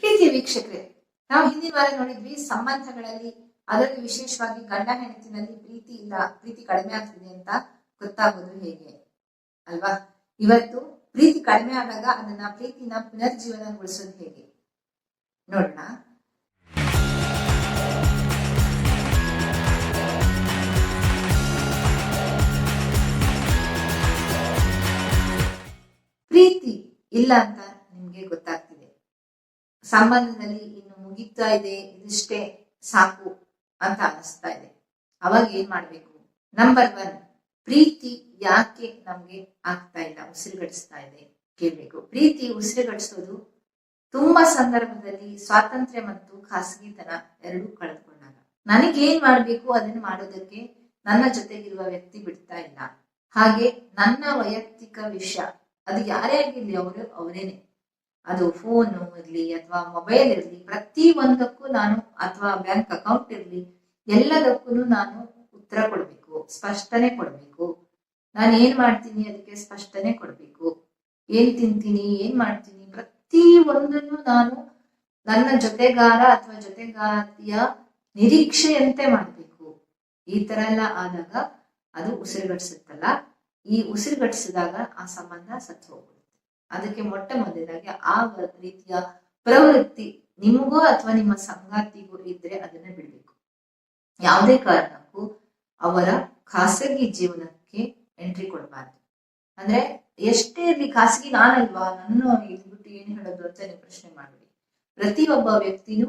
ಪ್ರೀತಿ ವೀಕ್ಷಕರೇ, ನಾವು ಹಿಂದಿನ ವಾರ ನೋಡಿದ್ವಿ ಸಂಬಂಧಗಳಲ್ಲಿ, ಅದರಲ್ಲಿ ವಿಶೇಷವಾಗಿ ಗಂಡ ಹೆಂಡತಿನಲ್ಲಿ ಪ್ರೀತಿ ಇಲ್ಲ, ಪ್ರೀತಿ ಕಡಿಮೆ ಆಗ್ತಿದೆ ಅಂತ ಗೊತ್ತಾಗೋದು ಹೇಗೆ? ಅಲ್ವಾ? ಇವತ್ತು ಪ್ರೀತಿ ಕಡಿಮೆ ಆದಾಗ ಅದನ್ನ ಪ್ರೀತಿನ ಪುನರ್ಜೀವನಗೊಳಿಸೋದು ಹೇಗೆ? ನೋಡೋಣ. ಪ್ರೀತಿ ಇಲ್ಲ ಅಂತ ನಿಮ್ಗೆ ಗೊತ್ತಾಗ್ತಿದೆ ಸಂಬಂಧದಲ್ಲಿ ಇನ್ನು ಮುಗಿತಾ ಇದೆ, ಇದಿಷ್ಟೇ ಸಾಕು ಅಂತ ಅನಿಸ್ತಾ ಇದೆ. ಅವಾಗ ಏನ್ ಮಾಡ್ಬೇಕು? ನಂಬರ್ ಒನ್ ಪ್ರೀತಿ ಯಾಕೆ ನಮ್ಗೆ ಆಗ್ತಾ ಇಲ್ಲ ಉಸಿರುಗಡಿಸ್ತಾ ಇದೆ ಕೇಳ್ಬೇಕು. ಪ್ರೀತಿ ಉಸಿರುಗಡಿಸೋದು ತುಂಬಾ ಸಂದರ್ಭದಲ್ಲಿ ಸ್ವಾತಂತ್ರ್ಯ ಮತ್ತು ಖಾಸಗಿತನ ಎರಡೂ ಕಳೆದುಕೊಂಡಾಗ. ನನಗೇನ್ ಮಾಡ್ಬೇಕು? ಅದನ್ನ ಮಾಡೋದಕ್ಕೆ ನನ್ನ ಜೊತೆಗಿರುವ ವ್ಯಕ್ತಿ ಬಿಡ್ತಾ ಇಲ್ಲ. ಹಾಗೆ ನನ್ನ ವೈಯಕ್ತಿಕ ವಿಷಯ, ಅದು ಯಾರೇ ಆಗಿರ್ಲಿ, ಅವರು, ಅವರೇನೆ. ಅದು ಫೋನ್ ಇರಲಿ ಅಥವಾ ಮೊಬೈಲ್ ಇರಲಿ, ಪ್ರತಿ ಒಂದಕ್ಕೂ ನಾನು ಅಥವಾ ಬ್ಯಾಂಕ್ ಅಕೌಂಟ್ ಇರಲಿ, ಎಲ್ಲದಕ್ಕೂ ನಾನು ಉತ್ತರ ಕೊಡಬೇಕು, ಸ್ಪಷ್ಟನೆ ಕೊಡಬೇಕು. ನಾನು ಏನ್ ಮಾಡ್ತೀನಿ ಅದಕ್ಕೆ ಸ್ಪಷ್ಟನೆ ಕೊಡಬೇಕು. ಏನ್ ತಿಂತೀನಿ, ಏನ್ ಮಾಡ್ತೀನಿ, ಪ್ರತಿ ಒಂದನ್ನು ನಾನು ನನ್ನ ಜೊತೆಗಾರ ಅಥವಾ ಜೊತೆಗಾತಿಯ ನಿರೀಕ್ಷೆಯಂತೆ ಮಾಡಬೇಕು. ಈ ತರ ಎಲ್ಲ ಆದಾಗ ಅದು ಉಸಿರುಗಟ್ಟಿಸುತ್ತಲ್ಲ, ಈ ಉಸಿರುಗಟ್ಟಿಸಿದಾಗ ಆ ಸಂಬಂಧ ಸತ್ತು ಹೋಗ್ಬಿಡುತ್ತೆ. ಅದಕ್ಕೆ ಮೊಟ್ಟ ಮೊದಲಾಗಿ ಆ ರೀತಿಯ ಪ್ರವೃತ್ತಿ ನಿಮಗೋ ಅಥವಾ ನಿಮ್ಮ ಸಂಗಾತಿಗೂ ಇದ್ರೆ ಅದನ್ನ ಬಿಡ್ಬೇಕು. ಯಾವುದೇ ಕಾರಣಕ್ಕೂ ಅವರ ಖಾಸಗಿ ಜೀವನಕ್ಕೆ ಎಂಟ್ರಿ ಕೊಡಬಾರ್ದು. ಅಂದ್ರೆ ಎಷ್ಟೇ ಇರ್ಲಿ ಖಾಸಗಿ ನಾನಲ್ವಾ? ನನ್ನ ಇದ್ಬಿಟ್ಟು ಏನ್ ಹೇಳೋದು ಅಂತ ನೀವು ಪ್ರಶ್ನೆ ಮಾಡಬೇಡಿ. ಪ್ರತಿಯೊಬ್ಬ ವ್ಯಕ್ತಿನೂ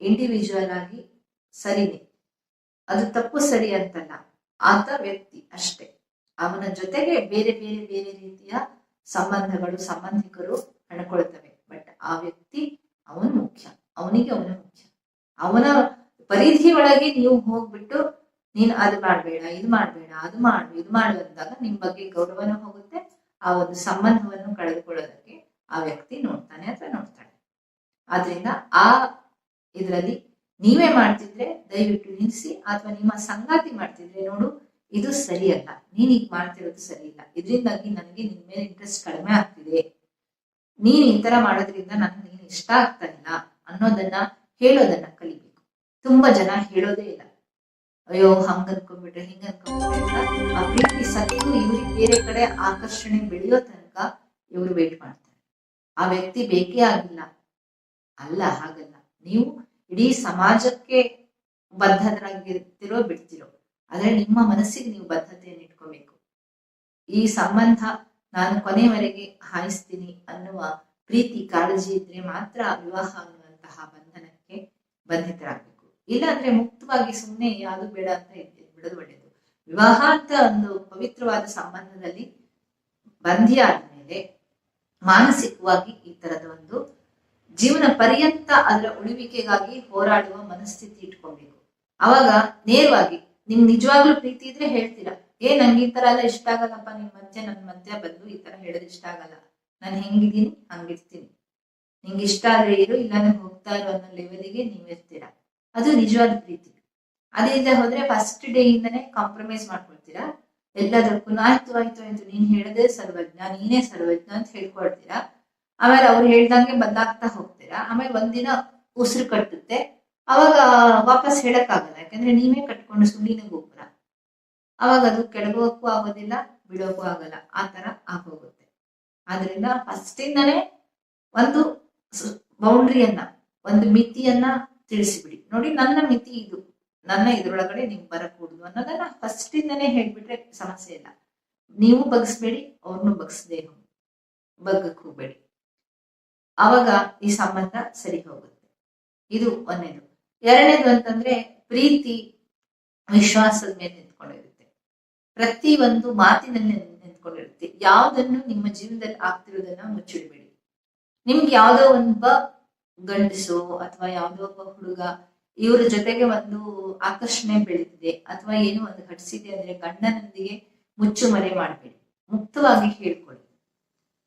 ಇಂಡಿವಿಜುವಲ್ ಆಗಿ ಸರಿನೇ. ಅದು ತಪ್ಪು ಸರಿ ಅಂತಲ್ಲ. ಆತ ವ್ಯಕ್ತಿ ಅಷ್ಟೇ. ಅವನ ಜೊತೆಗೆ ಬೇರೆ ಬೇರೆ ಬೇರೆ ರೀತಿಯ ಸಂಬಂಧಗಳು, ಸಂಬಂಧಿಕರು ಕಣ್ಕೊಳ್ತವೆ ಬಟ್ ಆ ವ್ಯಕ್ತಿ ಅವನು ಮುಖ್ಯ. ಅವನಿಗೆ ಅವನು ಮುಖ್ಯ. ಅವನ ಪರಿಧಿ ಒಳಗೆ ನೀವು ಹೋಗ್ಬಿಟ್ಟು ನೀನ್ ಅದು ಮಾಡ್ಬೇಡ, ಇದು ಮಾಡ್ಬೇಡ, ಅದು ಮಾಡು, ಇದು ಮಾಡು ಅಂದಾಗ ನಿಮ್ ಬಗ್ಗೆ ಗೌರವನೂ ಹೋಗುತ್ತೆ. ಆ ಒಂದು ಸಂಬಂಧವನ್ನು ಕಳೆದುಕೊಳ್ಳೋದಕ್ಕೆ ಆ ವ್ಯಕ್ತಿ ನೋಡ್ತಾನೆ ಅಥವಾ ನೋಡ್ತಾಳೆ. ಆದ್ರಿಂದ ಆ ಇದರಲ್ಲಿ ನೀವೇ ಮಾಡ್ತಿದ್ರೆ ದಯವಿಟ್ಟು ನಿಲ್ಲಿಸಿ, ಅಥವಾ ನಿಮ್ಮ ಸಂಗಾತಿ ಮಾಡ್ತಿದ್ರೆ ನೋಡು, ಇದು ಸರಿಯಲ್ಲ. ನೀನ್ ಮಾಡ್ತಿರೋದು ಸರಿ ಇದರಿಂದಾಗಿ ನನಗೆ ನಿನ್ ಮೇಲೆ ಇಂಟ್ರೆಸ್ಟ್ ಕಡಿಮೆ ಆಗ್ತಿದೆ. ನೀನ್ ಈ ತರ ಮಾಡೋದ್ರಿಂದ ನನಗೆ ನೀನ್ ಇಷ್ಟ ಆಗ್ತಾ ಇಲ್ಲ ಅನ್ನೋದನ್ನ ಹೇಳೋದನ್ನ ಕಲಿಬೇಕು. ತುಂಬಾ ಜನ ಹೇಳೋದೇ ಇಲ್ಲ. ಅಯ್ಯೋ, ಹಂಗ ಅನ್ಕೊಂಡ್ಬಿಟ್ರೆ, ಹಿಂಗ ಅನ್ಕೊಂಡ್ಬಿಟ್ರೆ ಆ ಸತ್ತು ಇವ್ರಿಗೆ ಬೇರೆ ಕಡೆ ಆಕರ್ಷಣೆ ಬೆಳೆಯೋ ತನಕ ಇವ್ರು ವೇಟ್ ಮಾಡ್ತಾರೆ. ಆ ವ್ಯಕ್ತಿ ಬೇಕೇ ಆಗಿಲ್ಲ. ಅಲ್ಲ, ಹಾಗಲ್ಲ. ನೀವು ಇಡೀ ಸಮಾಜಕ್ಕೆ ಬದ್ಧರಾಗಿರ್ತಿರೋ ಬಿಡ್ತಿರೋ. ಆದ್ರೆ ನಿಮ್ಮ ಮನಸ್ಸಿಗೆ ನೀವು ಬದ್ಧತೆಯನ್ನು ಇಟ್ಕೋಬೇಕು. ಈ ಸಂಬಂಧ ನಾನು ಕೊನೆಯವರೆಗೆ ಹಾಯಿಸ್ತೀನಿ ಅನ್ನುವ ಪ್ರೀತಿ ಕಾಳಜಿ ಇದ್ರೆ ಮಾತ್ರ ವಿವಾಹ ಅನ್ನುವಂತಹ ಬಂಧನಕ್ಕೆ ಬಂಧಿತರಾಗಬೇಕು. ಇಲ್ಲಾಂದ್ರೆ ಮುಕ್ತವಾಗಿ ಸುಮ್ಮನೆ ಯಾವುದು ಬೇಡ ಅಂತ ಬಿಡೋದು ಒಳ್ಳೆಯದು ವಿವಾಹ ಅಂತ ಒಂದು ಪವಿತ್ರವಾದ ಸಂಬಂಧದಲ್ಲಿ ಬಂಧಿಯಾದ ಮೇಲೆ ಮಾನಸಿಕವಾಗಿ ಈ ತರದ ಒಂದು ಜೀವನ ಪರ್ಯಂತ ಅದರ ಉಳಿವಿಕೆಗಾಗಿ ಹೋರಾಡುವ ಮನಸ್ಥಿತಿ ಇಟ್ಕೊಬೇಕು. ಅವಾಗ ನೇರವಾಗಿ ನಿಮ್ ನಿಜವಾಗ್ಲೂ ಪ್ರೀತಿ ಇದ್ರೆ ಹೇಳ್ತೀರಾ? ಏ, ನಂಗೆ ಈ ತರ ಎಲ್ಲ ಇಷ್ಟ ಆಗಲ್ಲಪ್ಪ, ನಿನ್ ಮಧ್ಯೆ, ನನ್ ಮಧ್ಯೆ ಬಂದು ಈ ತರ ಹೇಳೋದು ಇಷ್ಟ ಆಗಲ್ಲ. ನಾನು ಹೆಂಗಿದ್ದೀನಿ, ಹಂಗಿರ್ತೀನಿ. ನಿಂಗೆ ಇಷ್ಟ ಆದ್ರೆ ಇರು ಇಲ್ಲ ನಂಗೆ ಹೋಗ್ತಾ ಇರೋ ಅನ್ನೋ ಲೆವೆಲ್ಗೆ ನೀವ್ ಇರ್ತೀರಾ? ಅದು ನಿಜವಾದ ಪ್ರೀತಿ. ಅದರಿಂದ ಹೋದ್ರೆ ಫಸ್ಟ್ ಡೇ ಇಂದನೇ ಕಾಂಪ್ರಮೈಸ್ ಮಾಡ್ಕೊಳ್ತೀರಾ? ಎಲ್ಲದಕ್ಕೂ ಆಯ್ತು ಆಯ್ತು ಆಯ್ತು ನೀನ್ ಹೇಳದೆ ಸರ್ವಜ್ಞ, ನೀನೇ ಸರ್ವಜ್ಞ ಅಂತ ಹೇಳ್ಕೊಳ್ತೀರಾ? ಆಮೇಲೆ ಅವ್ರು ಹೇಳ್ದಂಗೆ ಬದಲಾಗ್ತಾ ಹೋಗ್ತೀರಾ? ಆಮೇಲೆ ಒಂದಿನ ಉಸಿರು ಕಟ್ಟುತ್ತೆ. ಅವಾಗ ವಾಪಸ್ ಹೇಳಕ್ಕಾಗಲ್ಲ. ಯಾಕಂದ್ರೆ ನೀವೇ ಕಟ್ಕೊಂಡು ಸುಳ್ಳಿನ ಗೋಪುರ. ಅವಾಗ ಅದು ಕೆಳಗೋಕ್ಕೂ ಆಗೋದಿಲ್ಲ ಬಿಡೋಕ್ಕೂ ಆಗಲ್ಲ. ಆ ತರ ಆಗೋಗುತ್ತೆ ಆದ್ರಿಂದ ಫಸ್ಟ್ ಇಂದನೇ ಒಂದು ಬೌಂಡ್ರಿಯನ್ನ, ಒಂದು ಮಿತಿಯನ್ನ ತಿಳಿಸಿಬಿಡಿ. ನೋಡಿ, ನನ್ನ ಮಿತಿ ಇದು. ನನ್ನ ಇದ್ರೊಳಗಡೆ ನೀವು ಬರಕೂಡುದು ಅನ್ನೋದನ್ನ ಫಸ್ಟ್ ಇಂದನೇ ಹೇಳ್ಬಿಟ್ರೆ ಸಮಸ್ಯೆ ಇಲ್ಲ. ನೀವು ಬಗ್ಸ್ಬೇಡಿ ಅವ್ರನ್ನು ಬಗ್ಸ್ದೇ ಬಗ್ಗಕ್ ಹೋಗ್ಬೇಡಿ. ಅವಾಗ ಈ ಸಂಬಂಧ ಸರಿ ಹೋಗುತ್ತೆ. ಇದು ಒಂದೇದು. ಎರಡನೇದು ಅಂತಂದ್ರೆ ಪ್ರೀತಿ, ವಿಶ್ವಾಸದ ಮೇಲೆ ಪ್ರತಿ ಒಂದು ಮಾತಿನಲ್ಲಿ ನಿಂತ್ಕೊಂಡಿರುತ್ತೆ. ಯಾವುದನ್ನು ನಿಮ್ಮ ಜೀವನದಲ್ಲಿ ಆಗ್ತಿರೋದನ್ನ ಮುಚ್ಚಿಡ್ಬೇಡಿ. ನಿಮ್ಗೆ ಯಾವ್ದೋ ಒಬ್ಬ ಗಂಡಸು ಅಥವಾ ಯಾವ್ದೋ ಒಬ್ಬ ಹುಡುಗ ಇವ್ರ ಜೊತೆಗೆ ಒಂದು ಆಕರ್ಷಣೆ ಬೆಳೀತಿದೆ ಅಥವಾ ಏನೋ ಒಂದು ಘಟಿಸಿದೆ ಅಂದ್ರೆ ಗಂಡನೊಂದಿಗೆ ಮುಚ್ಚುಮರೆ ಮಾಡಬೇಡಿ. ಮುಕ್ತವಾಗಿ ಹೇಳ್ಕೊಳ್ಳಿ.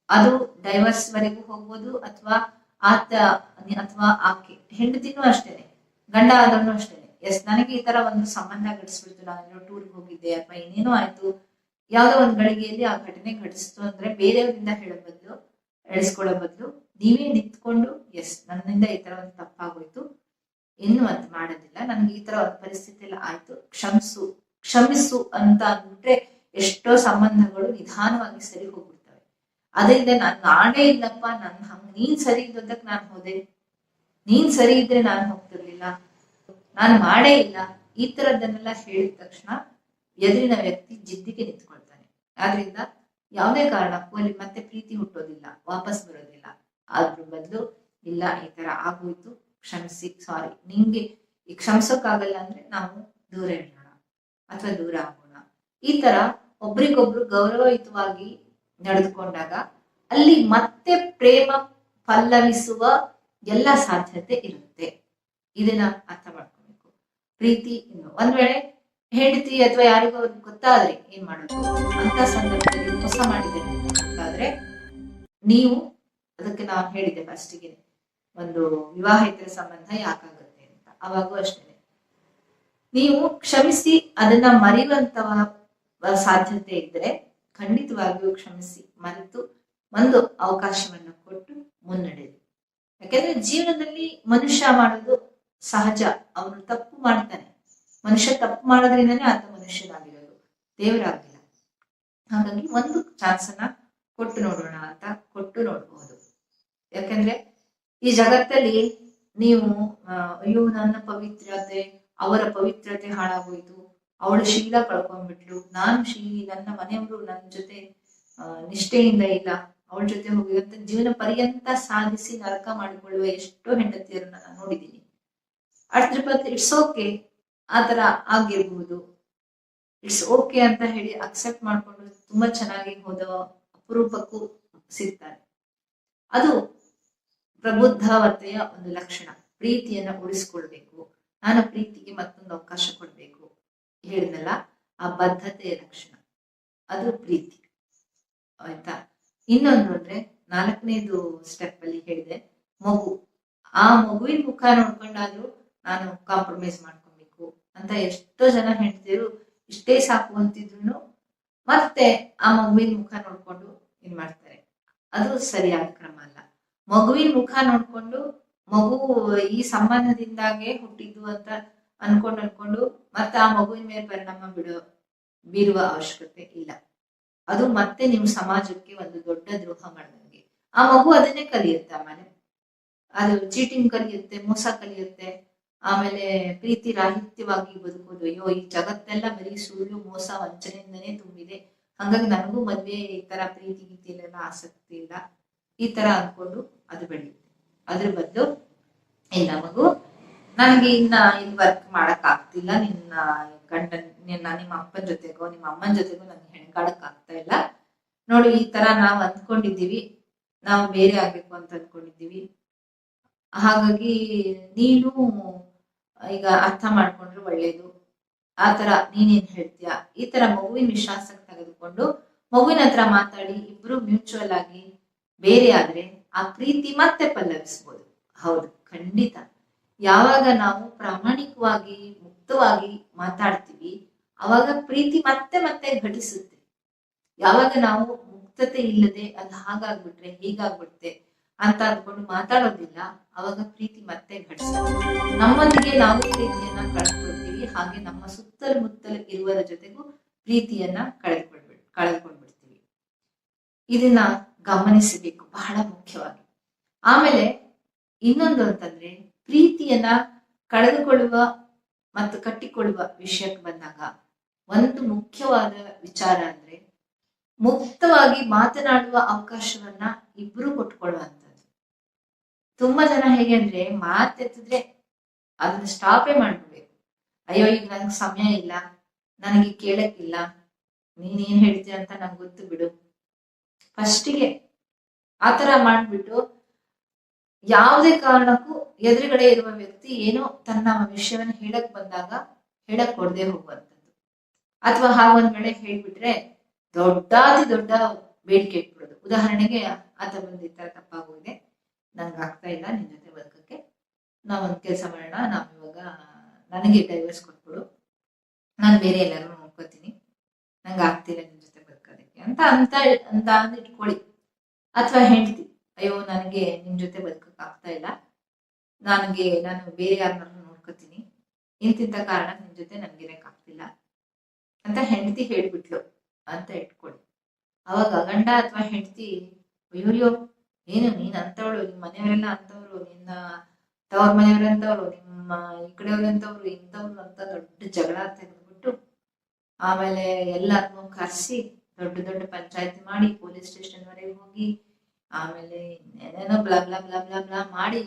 ಅದು ಡೈವರ್ಸ್ ವರೆಗೂ ಹೋಗ್ಬೋದು ಅಥವಾ ಆತ ಅಥವಾ ಆಕೆ. ಹೆಂಡತಿನೂ ಅಷ್ಟೇನೆ. ಗಂಡ ಆದ್ರೂ ಅಷ್ಟೇನೆ. ಎಸ್ ನನಗೆ ಈ ತರ ಒಂದು ಸಂಬಂಧ ಘಟಿಸ್ಬಿಡ್ತು ನಾನು ಟೂರ್ಗೆ ಹೋಗಿದ್ದೆ. ಅಥವಾ ಏನೇನೋ ಆಯ್ತು. ಯಾವ್ದೋ ಒಂದ್ ಗಳಿಗೆಯಲ್ಲಿ ಆ ಘಟನೆ ಘಟಿಸ್ತು ಅಂದ್ರೆ ಬೇರೆಯವರಿಂದ ಹೇಳೋ ಬದಲು ಎಳಿಸ್ಕೊಳ್ಳೋ ಬದಲು, ನೀವೇ ನಿಂತ್ಕೊಂಡು ಎಸ್ ನನ್ನಿಂದ ಈ ತರ ಒಂದು ತಪ್ಪಾಗೋಯ್ತು. ಇನ್ನು ಅದು ಮಾಡೋದಿಲ್ಲ. ನನ್ಗೆ ಈ ತರ ಒಂದು ಪರಿಸ್ಥಿತಿ ಎಲ್ಲ ಆಯ್ತು. ಕ್ಷಮಿಸು ಕ್ಷಮಿಸು ಅಂತ ಅಂದ್ಬಿಟ್ರೆ ಎಷ್ಟೋ ಸಂಬಂಧಗಳು ನಿಧಾನವಾಗಿ ಸರಿ ಹೋಗ್ಬಿಡ್ತವೆ ಅದರಿಂದ ನಾನು ನಾನೇ ಇಲ್ಲಪ್ಪ. ನನ್ ಹಂಗ್, ನೀನ್ ಸರಿ ಇದ್ದದಕ್ಕೆ ನಾನು ಹೋದೆ. ನೀನ್ ಸರಿ ಇದ್ರೆ ನಾನು ಹೋಗ್ತಿರ್ಲಿಲ್ಲ. ನಾನು ಮಾಡೇ ಇಲ್ಲ. ಈ ತರದ್ದನ್ನೆಲ್ಲ ಹೇಳಿದ ತಕ್ಷಣ ಎದುರಿನ ವ್ಯಕ್ತಿ ಜಿದ್ದಿಗೆ ನಿಂತ್ಕೊಳ್ತಾನೆ. ಆದ್ರಿಂದ ಯಾವುದೇ ಕಾರಣಕ್ಕೂ ಅಲ್ಲಿ ಮತ್ತೆ ಪ್ರೀತಿ ಹುಟ್ಟೋದಿಲ್ಲ, ವಾಪಸ್ ಬರೋದಿಲ್ಲ. ಅದ್ರ ಬದಲು, ಇಲ್ಲ, ಈ ತರ ಆಗೋಯ್ತು, ಕ್ಷಮಿಸಿ ಸಾರಿ ನಿಂಗೆ ಕ್ಷಮಿಸೋಕ್ಕಾಗಲ್ಲ ಅಂದ್ರೆ ನಾವು ದೂರ ಇರೋಣ ಅಥವಾ ದೂರ ಆಗೋಣ. ಈ ತರ ಒಬ್ರಿಗೊಬ್ರು ಗೌರವಯುತವಾಗಿ ನಡೆದುಕೊಂಡಾಗ ಅಲ್ಲಿ ಮತ್ತೆ ಪ್ರೇಮ ಪಲ್ಲವಿಸುವ ಎಲ್ಲ ಸಾಧ್ಯತೆ ಇರುತ್ತೆ. ಇದನ್ನ ಅರ್ಥ ಮಾಡ್ಕೊಬೇಕು ಪ್ರೀತಿ ಒಂದ್ ವೇಳೆ ಹೆಂಡತಿ ಅಥವಾ ಯಾರಿಗೋ ಗೊತ್ತಾದ್ರೆ ಏನ್ ಮಾಡೋದು? ಅಂತ ಸಂದರ್ಭದಲ್ಲಿ ಮೋಸ ಮಾಡಿದ್ದೇನೆ ಅಂತಾದ್ರೆ ನೀವು, ಅದಕ್ಕೆ ನಾವು ಹೇಳಿದೆ ಫಸ್ಟಿಗೆ ಒಂದು ವಿವಾಹಿತರ ಸಂಬಂಧ ಯಾಕಾಗುತ್ತೆ ಅಂತ. ಅವಾಗೂ ಅಷ್ಟೇ ನೀವು ಕ್ಷಮಿಸಿ ಅದನ್ನ ಮರೆಯುವಂತ ಸಾಧ್ಯತೆ ಇದ್ರೆ ಖಂಡಿತವಾಗಿಯೂ ಕ್ಷಮಿಸಿ, ಮರೆತು ಒಂದು ಅವಕಾಶವನ್ನು ಕೊಟ್ಟು ಮುನ್ನಡೆದು ಯಾಕೆಂದ್ರೆ ಜೀವನದಲ್ಲಿ ಮನುಷ್ಯ ಮಾಡೋದು ಸಹಜ. ಅವನು ತಪ್ಪು ಮಾಡ್ತಾನೆ. ಮನುಷ್ಯ ತಪ್ಪು ಮಾಡೋದ್ರಿಂದನೇ ಆತ ಮನುಷ್ಯನಾಗಿರೋದು. ದೇವರಾಗಿಲ್ಲ. ಹಾಗಾಗಿ ಒಂದು ಚಾನ್ಸ್ ಅನ್ನ ಕೊಟ್ಟು ನೋಡೋಣ ಅಂತ ಕೊಟ್ಟು ನೋಡಬಹುದು ಯಾಕಂದ್ರೆ ಈ ಜಗತ್ತಲ್ಲಿ ನೀವು ಅಯ್ಯೋ, ನನ್ನ ಪವಿತ್ರತೆ, ಅವರ ಪವಿತ್ರತೆ ಹಾಳಾಗೋಯ್ತು. ಅವಳು ಶೀಲ ಕಳ್ಕೊಂಡ್ಬಿಟ್ಲು. ನಾನು ಶೀಲಿ ನನ್ನ ಮನೆಯವರು ನನ್ನ ಜೊತೆ ನಿಷ್ಠೆಯಿಂದ ಇಲ್ಲ. ಅವಳ ಜೊತೆ ಹೋಗಿ ಜೀವನ ಪರ್ಯಂತ ಸಾಧಿಸಿ ನರಕ ಮಾಡಿಕೊಳ್ಳುವ ಎಷ್ಟೋ ಹೆಂಡತಿಯರನ್ನ ನಾನು ನೋಡಿದ್ದೀನಿ. ಅದ್ರ ಇಟ್ಸ್ ಓಕೆ, ಆ ತರ ಆಗಿರ್ಬೋದು. ಇಟ್ಸ್ ಓಕೆ ಅಂತ ಹೇಳಿ ಅಕ್ಸೆಪ್ಟ್ ಮಾಡ್ಕೊಂಡು ತುಂಬಾ ಚೆನ್ನಾಗಿ ಹೋದ ಅಪರೂಪಕ್ಕೂ ಸಿಗ್ತಾರೆ. ಅದು ಪ್ರಬುದ್ಧವತೆಯ ಒಂದು ಲಕ್ಷಣ. ಪ್ರೀತಿಯನ್ನ ಉಳಿಸ್ಕೊಳ್ಬೇಕು. ನಾನು ಪ್ರೀತಿಗೆ ಮತ್ತೊಂದು ಅವಕಾಶ ಕೊಡ್ಬೇಕು. ಹೇಳಿದಲ್ಲ ಆ ಬದ್ಧತೆಯ ಲಕ್ಷಣ. ಅದು ಪ್ರೀತಿ. ಆಯ್ತಾ? ಇನ್ನೊಂದು ಅಂದ್ರೆ ನಾಲ್ಕನೇದು ಸ್ಟೆಪ್ ಅಲ್ಲಿ ಹೇಳಿದೆ, ಮಗು. ಆ ಮಗುವಿನ ಮುಖ ನೋಡ್ಕೊಂಡಾದ್ರೂ ನಾನು ಕಾಂಪ್ರಮೈಸ್ ಮಾಡ್ಕೊಬೇಕು ಅಂತ ಎಷ್ಟೋ ಜನ ಹೆಂಡತಿಯರು ಇಷ್ಟೇ ಸಾಕು ಅಂತಿದ್ರು ಮತ್ತೆ ಆ ಮಗುವಿನ ಮುಖ ನೋಡ್ಕೊಂಡು ಇನ್ ಮಾಡ್ತಾರೆ. ಅದು ಸರಿಯಾದ ಕ್ರಮ ಅಲ್ಲ. ಮಗುವಿನ ಮುಖ ನೋಡ್ಕೊಂಡು ಮಗು ಈ ಸಂಬಂಧದಿಂದಾಗೆ ಹುಟ್ಟಿದ್ದು ಅಂತ ಅನ್ಕೊಂಡು ಅನ್ಕೊಂಡು ಮತ್ತೆ ಆ ಮಗುವಿನ ಮೇಲೆ ಪರಿಣಾಮ ಬಿಡೋ, ಬೀರುವ ಅವಶ್ಯಕತೆ ಇಲ್ಲ. ಅದು ಮತ್ತೆ ನೀವು ಸಮಾಜಕ್ಕೆ ಒಂದು ದೊಡ್ಡ ದ್ರೋಹ ಮಾಡಿದಂಗೆ. ಆ ಮಗು ಅದನ್ನೇ ಕಲಿಯುತ್ತೆ ಆಮೇಲೆ ಅದು ಚೀಟಿಂಗ್ ಕಲಿಯುತ್ತೆ, ಮೋಸ ಕಲಿಯುತ್ತೆ. ಆಮೇಲೆ ಪ್ರೀತಿ ರಾಹಿತ್ಯವಾಗಿ ಬದುಕೋದು ಅಯ್ಯೋ, ಈ ಜಗತ್ತೆಲ್ಲ ಬರೀ ಸುಳ್ಳು ಮೋಸ ವಂಚನೆಯಿಂದನೇ ತುಂಬಿದೆ. ಹಂಗಾಗಿ ನನಗೂ ಮದ್ವೆ ಈ ತರ ಪ್ರೀತಿ ಗೀತಿಯಲ್ಲೆಲ್ಲ ಆಸಕ್ತಿ ಇಲ್ಲ. ಈ ತರ ಅನ್ಕೊಂಡು ಅದು ಬೆಳೆಯುತ್ತೆ. ಅದ್ರ ಬದಲು ಇಲ್ಲ ಮಗು, ನನಗೆ ಇನ್ನ ಇನ್ ವರ್ಕ್ ಮಾಡಕ್ ಆಗ್ತಿಲ್ಲ. ನಿನ್ನ ಗಂಡನ್, ನಿನ್ನ ನಿಮ್ಮ ಅಪ್ಪನ ಜೊತೆಗೋ, ನಿಮ್ಮ ಅಮ್ಮನ ಜೊತೆಗೋ ನನ್ಗೆ ಹೆಣ್ಗಾಡಕ್ ಆಗ್ತಾ ಇಲ್ಲ. ನೋಡಿ, ಈ ತರ ನಾವ್ ಅಂದ್ಕೊಂಡಿದ್ದೀವಿ. ನಾವು ಬೇರೆ ಆಗ್ಬೇಕು ಅಂತ ಅನ್ಕೊಂಡಿದ್ದೀವಿ ಹಾಗಾಗಿ ನೀನು ಈಗ ಅರ್ಥ ಮಾಡ್ಕೊಂಡ್ರೆ ಒಳ್ಳೇದು. ಆ ತರ ನೀನೇನ್ ಹೇಳ್ತೀಯ? ಈ ತರ ಮಗುವಿನ ವಿಶ್ವಾಸಕ್ಕೆ ತೆಗೆದುಕೊಂಡು ಮಗುವಿನ ಹತ್ರ ಮಾತಾಡಿ, ಇಬ್ರು ಮ್ಯೂಚುವಲ್ ಆಗಿ ಬೇರೆ ಆದ್ರೆ ಆ ಪ್ರೀತಿ ಮತ್ತೆ ಪಲ್ಲವಿಸ್ಬೋದು. ಹೌದು, ಖಂಡಿತ. ಯಾವಾಗ ನಾವು ಪ್ರಾಮಾಣಿಕವಾಗಿ, ಮುಕ್ತವಾಗಿ ಮಾತಾಡ್ತೀವಿ, ಅವಾಗ ಪ್ರೀತಿ ಮತ್ತೆ ಮತ್ತೆ ಘಟಿಸುತ್ತೆ. ಯಾವಾಗ ನಾವು ಮುಕ್ತತೆ ಇಲ್ಲದೆ ಅದು ಹಾಗಾಗ್ಬಿಟ್ರೆ ಹೀಗಾಗ್ಬಿಡುತ್ತೆ ಅಂತ ಅಂದ್ಕೊಂಡು ಮಾತಾಡೋದಿಲ್ಲ, ಅವಾಗ ಪ್ರೀತಿ ಮತ್ತೆ ಘಟಿಸುತ್ತೆ. ನಮ್ಮೊಂದಿಗೆ ನಾವು ಪ್ರೀತಿಯನ್ನ ಕಳೆದುಕೊಳ್ತೀವಿ, ಹಾಗೆ ನಮ್ಮ ಸುತ್ತಲೂ ಮುತ್ತಲ ಇರುವರ ಜೊತೆಗೂ ಪ್ರೀತಿಯನ್ನ ಕಳೆದುಕೊಂಡ್ಬಿಡ್ ಕಳೆದುಕೊಂಡ್ಬಿಡ್ತೀವಿ ಇದನ್ನ ಗಮನಿಸಬೇಕು, ಬಹಳ ಮುಖ್ಯವಾಗಿ. ಆಮೇಲೆ ಇನ್ನೊಂದು ಅಂತಂದ್ರೆ, ಪ್ರೀತಿಯನ್ನ ಕಳೆದುಕೊಳ್ಳುವ ಮತ್ತು ಕಟ್ಟಿಕೊಳ್ಳುವ ವಿಷಯಕ್ಕೆ ಬಂದಾಗ, ಒಂದು ಮುಖ್ಯವಾದ ವಿಚಾರ ಅಂದ್ರೆ ಮುಕ್ತವಾಗಿ ಮಾತನಾಡುವ ಅವಕಾಶವನ್ನ ಇಬ್ರು ಕೊಟ್ಕೊಳ್ಳುವಂಥದ್ದು. ತುಂಬಾ ಜನ ಹೇಗೆ ಅಂದ್ರೆ ಮಾತೆತ್ತಿದ್ರೆ ಅದನ್ನ ಸ್ಟಾಪೇ ಮಾಡ್ಬಿಡ್ಬೇಕು ಅಯ್ಯೋ, ಈಗ ನನ್ಗೆ ಸಮಯ ಇಲ್ಲ, ನನಗೆ ಕೇಳಕ್ಕಿಲ್ಲ ನೀನ್ ಏನ್ ಹೇಳ್ತೀಯ ಅಂತ ನಂಗೆ ಗೊತ್ತು ಬಿಡು. ಫಸ್ಟಿಗೆ ಆತರ ಮಾಡ್ಬಿಟ್ಟು ಯಾವುದೇ ಕಾರಣಕ್ಕೂ ಎದುರುಗಡೆ ಇರುವ ವ್ಯಕ್ತಿ ಏನೋ ತನ್ನ ವಿಷಯವನ್ನ ಹೇಳಕ್ ಬಂದಾಗ ಹೇಳಕ್ ಕೊಡದೆ ಹೋಗುವಂಥದ್ದು. ಅಥವಾ ಒಂದ್ ವೇಳೆ ಹೇಳ್ಬಿಟ್ರೆ ದೊಡ್ಡಾದ ದೊಡ್ಡ ಬೇಡಿಕೆ ಇಟ್ಬಿಡೋದು. ಉದಾಹರಣೆಗೆ ಆತ ಬಂದು ತರ ತಪ್ಪಾಗೋಗಿದೆ. ಆಗ್ತಾ ಇಲ್ಲ ನಿನ್ನ ಜೊತೆ ಬದುಕಕ್ಕೆ. ನಾವೊಂದು ಕೆಲಸ ಮಾಡೋಣ, ನಾವ್ ಇವಾಗ ನನಗೆ ಡೈವರ್ಸ್ ಕೊಟ್ಬಿಡು. ನಾನು ಬೇರೆ ಎಲ್ಲರೂ ನೋಡ್ಕೋತೀನಿ. ನಂಗೆ ಆಗ್ತಿಲ್ಲ ನಿನ್ನ ಜೊತೆ ಬದುಕೋದಕ್ಕೆ. ಅಂತ ಅಂತ ಅಂತ ಅಂದ್ ಇಟ್ಕೊಳ್ಳಿ ಅಥವಾ ಹೆಂಡತಿ ಅಯ್ಯೋ, ನನಗೆ ನಿನ್ನ ಜೊತೆ ಬದುಕಕ್ಕೆ ಆಗ್ತಾ ಇಲ್ಲ. ನನಗೆ ನಾನು ಬೇರೆ ಯಾರನ್ನಾರು ನೋಡ್ಕೋತೀನಿ. ಇಂತಿಂತ ಕಾರಣ ನಿನ್ನ ಜೊತೆ ನನ್ಗಿರಕ್ ಆಗ್ತಿಲ್ಲ. ಅಂತ ಹೆಂಡತಿ ಹೇಳ್ಬಿಟ್ಲು. ಅಂತ ಇಟ್ಕೊಳ್ಳಿ ಅವಾಗ ಗಂಡ ಅಥವಾ ಹೆಂಡತಿ ಅಯ್ಯೋಯ್ಯೋ ಏನು ನೀನ್ ಅಂತವಳು ನಿಮ್ ಮನೆಯವರೆಲ್ಲ ಅಂತವ್ರು ನಿನ್ನ ತವ್ರ ಮನೆಯವ್ರ ಅಂತವ್ರು ನಿಮ್ಮ ಈ ಕಡೆಯವ್ರ ಅಂತವ್ರು ಇಂಥವ್ರು ಅಂತ ದೊಡ್ಡ ಜಗಳ ತೆಗೆದ್ಬಿಟ್ಟು ಆಮೇಲೆ ಎಲ್ಲರನ್ನೂ ಕರ್ಸಿ ದೊಡ್ಡ ದೊಡ್ಡ ಪಂಚಾಯತ್ ಮಾಡಿ ಪೊಲೀಸ್ ಸ್ಟೇಷನ್ ವರೆಗೆ ಹೋಗಿ ಆಮೇಲೆ ಏನೇನೋ ಬ್ಲಾ ಬ್ಲಾ ಬ್ಲಾ ಬ್ಲಾ ಮಾಡಿ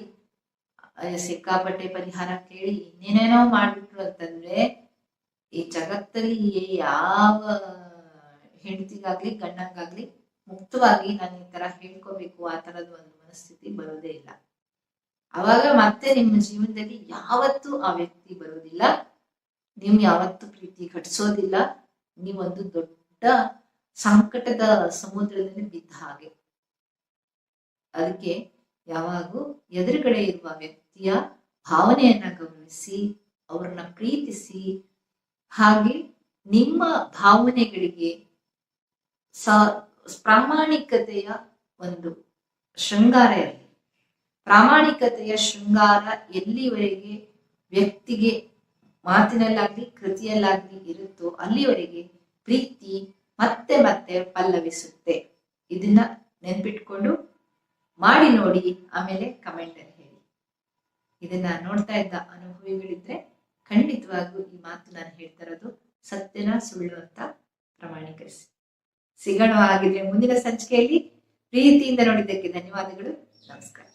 ಸಿಕ್ಕಾಪಟ್ಟೆ ಪರಿಹಾರ ಕೇಳಿ ಇನ್ನೇನೇನೋ ಮಾಡ್ಬಿಟ್ರು ಅಂತಂದ್ರೆ ಈ ಜಗತ್ತಲ್ಲಿ ಯಾವ ಹೆಂಡತಿಗಾಗ್ಲಿ ಗಂಡಂಗಾಗ್ಲಿ ಮುಕ್ತವಾಗಿ ನಾನು ಈ ತರ ಹೇಳ್ಕೋಬೇಕು ಆ ತರದ ಒಂದು ಮನಸ್ಥಿತಿ ಬರೋದೇ ಇಲ್ಲ. ಅವಾಗ ಮತ್ತೆ ನಿಮ್ಮ ಜೀವನದಲ್ಲಿ ಯಾವತ್ತೂ ಆ ವ್ಯಕ್ತಿ ಬರೋದಿಲ್ಲ. ನೀವು ಯಾವತ್ತೂ ಪ್ರೀತಿ ಘಟಿಸೋದಿಲ್ಲ. ನೀವೊಂದು ದೊಡ್ಡ ಸಂಕಟದ ಸಮುದ್ರದಲ್ಲಿ ಬಿದ್ದ ಹಾಗೆ. ಅದಕ್ಕೆ ಯಾವಾಗೂ ಎದುರುಗಡೆ ಇರುವ ವ್ಯಕ್ತಿಯ ಭಾವನೆಯನ್ನ ಗಮನಿಸಿ, ಅವ್ರನ್ನ ಪ್ರೀತಿಸಿ, ಹಾಗೆ ನಿಮ್ಮ ಭಾವನೆಗಳಿಗೆ ಸ ಪ್ರಾಮಾಣಿಕತೆಯ ಒಂದು ಶೃಂಗಾರ ಇರಲಿ ಪ್ರಾಮಾಣಿಕತೆಯ ಶೃಂಗಾರ ಎಲ್ಲಿವರೆಗೆ ವ್ಯಕ್ತಿಗೆ ಮಾತಿನಲ್ಲಾಗ್ಲಿ, ಕೃತಿಯಲ್ಲಾಗ್ಲಿ ಇರುತ್ತೋ ಅಲ್ಲಿವರೆಗೆ ಪ್ರೀತಿ ಮತ್ತೆ ಮತ್ತೆ ಪಲ್ಲವಿಸುತ್ತೆ. ಇದನ್ನ ನೆನ್ಪಿಟ್ಕೊಂಡು ಮಾಡಿ ನೋಡಿ ಆಮೇಲೆ ಕಮೆಂಟ್ ಅಲ್ಲಿ ಹೇಳಿ. ಇದನ್ನ ನೋಡ್ತಾ ಇದ್ದ ಅನುಭವಿಗಳಿದ್ರೆ ಖಂಡಿತವಾಗ್ಲೂ ಈ ಮಾತು ನಾನು ಹೇಳ್ತಾ ಇರೋದು ಸತ್ಯನ ಸುಳ್ಳು ಅಂತ ಪ್ರಮಾಣೀಕರಿಸಿ. ಸಿಗೋಣ ಆಗಿದ್ರೆ ಮುಂದಿನ ಸಂಚಿಕೆಯಲ್ಲಿ ಪ್ರೀತಿಯಿಂದ ನೋಡಿದ್ದಕ್ಕೆ ಧನ್ಯವಾದಗಳು. ನಮಸ್ಕಾರ.